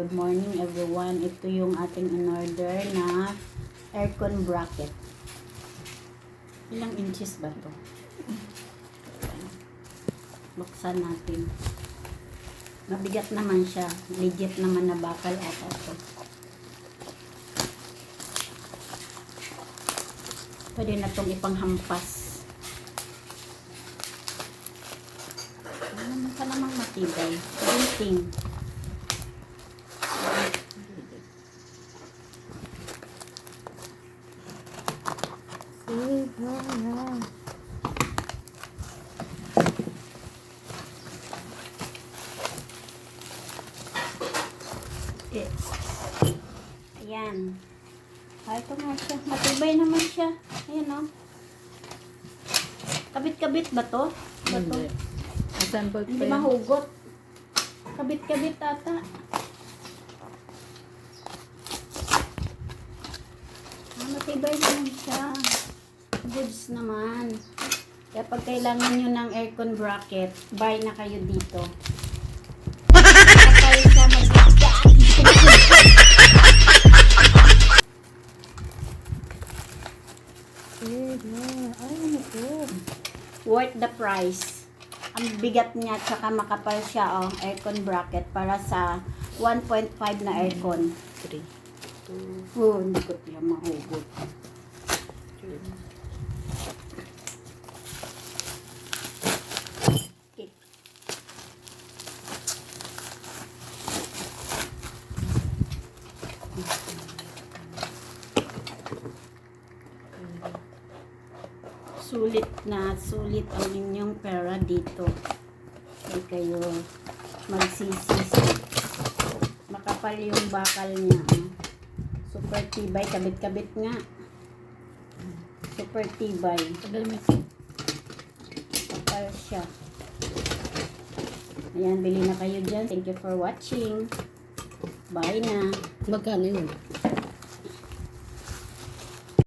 Good morning everyone. Ito yung ating in-order na aircon bracket. Ilang inches ba to? Buksan natin. Mabigat naman siya. Legit naman na bakal ata to. Pwede na itong ipanghampas. Ano naman ka namang matibay? Gunting. Ayan. Ah, ito nga siya. Matibay naman siya. Ayan o. Kabit-kabit ba to? Ba to? Hindi. Asan po Hindi mahugot. Kabit-kabit ata. Ah, matibay naman siya. Goods naman. Kaya pag kailangan nyo ng aircon bracket, buy na kayo dito. Siya mag- Ay, ano po? worth the price. Ang bigat niya tsaka makapal siya oh, aircon bracket para sa 1.5 na aircon. 3, 2, Oh, hindi ko siya mahugot. 3. Sulit na sulit ang inyong pera dito. Hindi kayo magsisisi. Makapal yung bakal niya. oh. Super tibay, kabit-kabit nga. Super tibay. Kapal siya. Ayan, bili na kayo dyan. Thank you for watching. Bye na. Magkano yun?